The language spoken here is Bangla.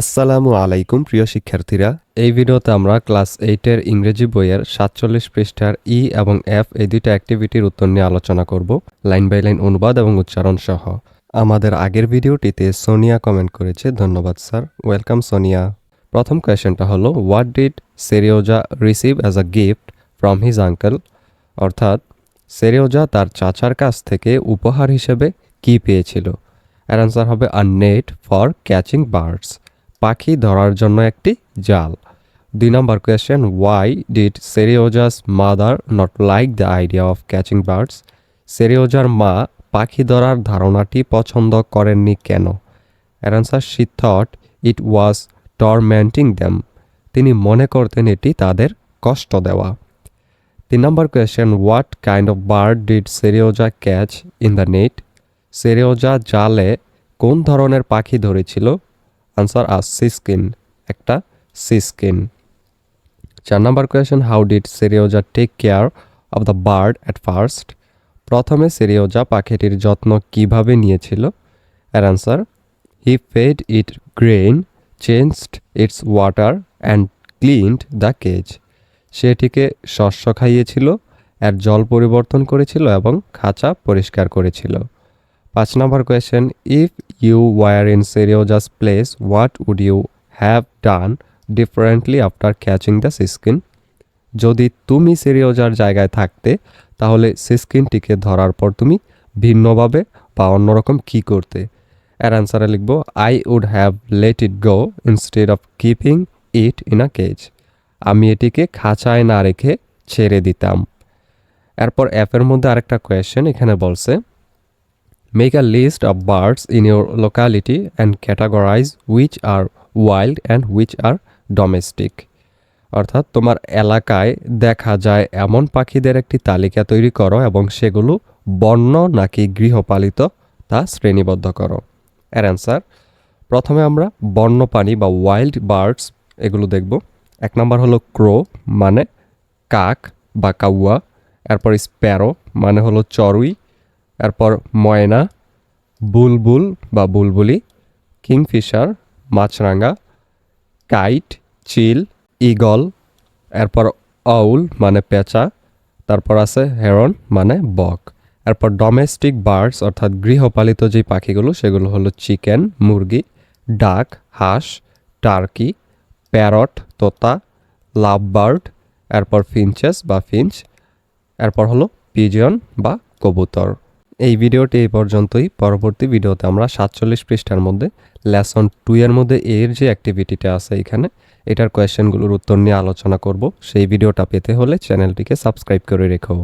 আসসালামু আলাইকুম, প্রিয় শিক্ষার্থীরা। এই ভিডিওতে আমরা ক্লাস এইটের ইংরেজি বইয়ের সাতচল্লিশ পৃষ্ঠার ই এবং এফ এই দুইটা অ্যাক্টিভিটির উত্তর নিয়ে আলোচনা করব, লাইন বাই লাইন অনুবাদ এবং উচ্চারণ সহ। আমাদের আগের ভিডিওটিতে সোনিয়া কমেন্ট করেছে, ধন্যবাদ স্যার। ওয়েলকাম সোনিয়া। প্রথম কোয়েশ্চেনটা হলো what did Seryozha receive as a gift from his uncle অর্থাৎ সেরিওজা তার চাচার কাছ থেকে উপহার হিসেবে কি পেয়েছিল? এর আনসার হবে a net for catching birds পাখি ধরার জন্য একটি জাল। দুই নম্বর question why did Seryozha's mother not like the idea of catching birds সেরিওজার মা পাখি ধরার ধারণাটি পছন্দ করেননি কেন? এর answer she thought it was tormenting them তিনি মনে করতেন এটি তাদের কষ্ট দেওয়া। তিন নম্বর question what kind of bird did Seryozha catch in the net Seryozha জালে কোন ধরনের পাখি ধরেছিল? আনসার আস সিস্কিন একটা সিস্কিন চার নম্বর question how did Seryozha take care of the bird at first প্রথমে সেরিওজা পাখিটির যত্ন কীভাবে নিয়েছিল? এর answer he fed it grain changed its water and cleaned the cage সে এটিকে শস্য খাইয়েছিল, এর জল পরিবর্তন করেছিল এবং খাঁচা পরিষ্কার করেছিল। পাঁচ নম্বর question if you were in Seryozha's place what would you have done differently after catching the siskin যদি তুমি সেরিওজার জায়গায় থাকতে, তাহলে সিস্কিনটিকে ধরার পর তুমি ভিন্নভাবে বা অন্যরকম কি করতে? এর অ্যান্সারে লিখব I would have let it go instead of keeping it in a cage আমি এটিকে খাঁচায় না রেখে ছেড়ে দিতাম। এরপর অ্যাপের মধ্যে আরেকটা কোয়েশ্চেন এখানে বলছে make a list of birds in your locality and categorize which are wild and which are domestic অর্থাৎ তোমার এলাকায় দেখা যায় এমন পাখিদের একটি তালিকা তৈরি করো এবং সেগুলো বন্য নাকি গৃহপালিত তা শ্রেণীবদ্ধ করো। এর অ্যান্সার প্রথমে আমরা বন্য বন্যপ্রাণী বা ওয়াইল্ড বার্ডস এগুলো দেখব। এক নম্বর হলো ক্রো মানে কাক বা কাউয়া। এরপর স্প্যারো মানে হলো চড়ুই। এরপর ময়না, বুলবুল বা বুলবুলি, কিংফিশার, মাছরাঙা, কাইট, চিল ইগল এরপর আউল মানে পেঁচা, তারপর আছে হেরন মানে বক। এরপর ডোমেস্টিক বার্ডস অর্থাৎ গৃহপালিত যে পাখিগুলো, সেগুলো হলো চিকেন, মুরগি, ডাক, হাঁস, টার্কি, প্যারট, তোতা লাভ বার্ড এরপর ফিঞ্চেস বা ফিঞ্চ, এরপর হলো পিজিয়ন বা কবুতর। এই ভিডিওটি এই পর্যন্তই। পরবর্তী ভিডিওতে আমরা সাতচল্লিশ পৃষ্ঠার মধ্যে লেসন টু এর মধ্যে এর যে অ্যাক্টিভিটিটা আছে এখানে, এটার কোয়েশ্চেনগুলোর উত্তর নিয়ে আলোচনা করব। সেই ভিডিওটা পেতে হলে চ্যানেলটিকে সাবস্ক্রাইব করে রেখো।